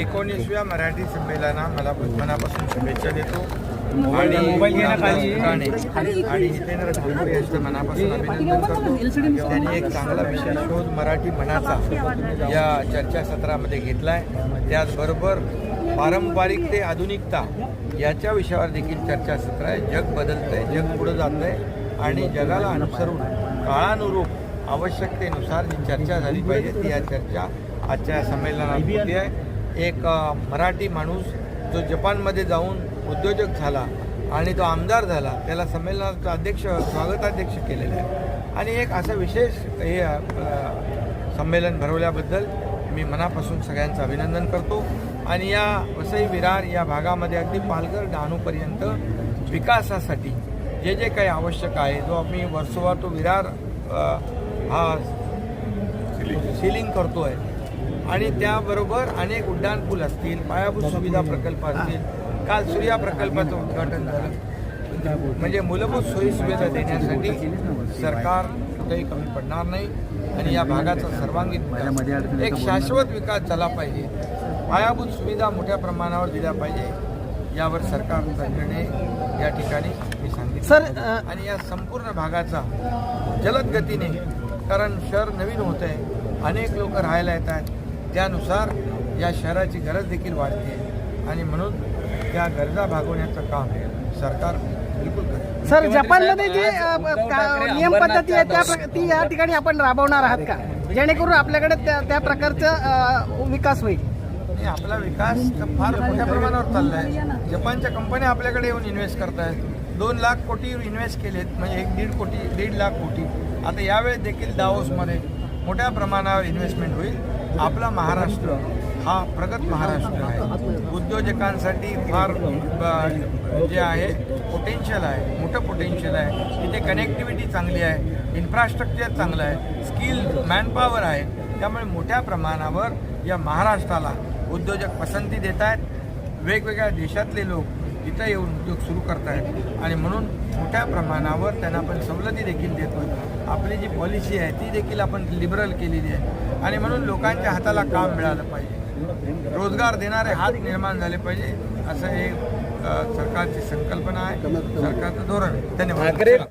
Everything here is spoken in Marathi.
एकोणीसव्या मराठी संमेलना मला मनापासून शुभेच्छा देतो. आणि आणि जितेंद्र ठाकूर यांचं मनापासून अभिनंदन करतो. त्यांनी एक चांगला विषय शोध मराठी मनाचा या चर्चासत्रामध्ये घेतलाय. त्याचबरोबर पारंपरिक ते आधुनिकता याच्या विषयावर देखील चर्चासत्र आहे. जग बदलतंय जग पुढं जात आहे आणि जगाला अनुसरून काळानुरूप आवश्यकतेनुसार जी चर्चा झाली पाहिजे ती या चर्चा आजच्या संमेलनात होती आहे. एक मराठी माणूस जो जपानमध्ये जाऊन उद्योजक झाला आणि तो आमदार झाला त्याला संमेलनाचा अध्यक्ष स्वागताध्यक्ष केलेलं आहे. आणि एक असं विशेष हे संमेलन भरवल्याबद्दल मी मनापासून सगळ्यांचं अभिनंदन करतो. आणि या वसई विरार या भागामध्ये अगदी पालघर डहाणूपर्यंत विकासासाठी जे जे काही आवश्यक आहे जो आम्ही वर्सोवा तो विरार हा सिलिंग करतो आहे आणि त्याबरोबर अनेक उड्डाणपूल असतील पायाभूत सुविधा प्रकल्प असतील. काल सूर्या प्रकल्पाचं उद्घाटन झालं. म्हणजे मूलभूत सोयी सुविधा देण्यासाठी सरकार कुठेही कमी पडणार नाही आणि या भागाचा सर्वांगीण एक शाश्वत विकास झाला पाहिजे. पायाभूत सुविधा मोठ्या प्रमाणावर दिल्या पाहिजे. यावर सरकारचा निर्णय या ठिकाणी मी सांगितलं. सर, आणि या संपूर्ण भागाचा जलद गतीने कारण शहर नवीन होत आहे अनेक लोक राहायला येत आहेत त्यानुसार या शहराची गरज देखील वाढते. आणि म्हणून त्या गरजा भागवण्याचं काम सरकार बिलकुल करेल. सर जपानमध्ये जी नियम पद्धती आहे त्या ती या ठिकाणी आपण राबवणार आहात का? जेणेकरून आपल्याकडे त्या त्या प्रकारचं विकास होईल. आणि आपला विकास तर फार मोठ्या प्रमाणावर चाललाय. जपानच्या कंपन्या आपल्याकडे येऊन इन्व्हेस्ट करतायत. दोन लाख कोटी इन्व्हेस्ट केलेत म्हणजे एक दीड कोटी दीड लाख कोटी. आता यावेळेस देखील दावोसमध्ये मोठ्या प्रमाणावर इन्व्हेस्टमेंट होईल. आपला महाराष्ट्र हा प्रगत महाराष्ट्र आहे. उद्योजकांसाठी फार जे आहे पोटेन्शियल आहे मोठं पोटेन्शियल आहे. तिथे कनेक्टिव्हिटी चांगली आहे इन्फ्रास्ट्रक्चर चांगलं आहे स्किल मॅनपॉवर आहे. त्यामुळे मोठ्या प्रमाणावर या महाराष्ट्राला उद्योजक पसंती देत आहेत. वेगवेगळ्या देशातले लोक इथं येऊन उद्योग सुरू करतायत. आणि म्हणून मोठ्या प्रमाणावर त्यांना आपण सवलती देखील देतो आपली जी पॉलिसी आहे ती देखील आपण लिबरल केलेली आहे. आणि म्हणून लोकांच्या हाताला काम मिळालं पाहिजे. रोजगार देणारे हात निर्माण झाले पाहिजे असं हे सरकारची संकल्पना आहे. सरकारचं धोरण आहे. धन्यवाद.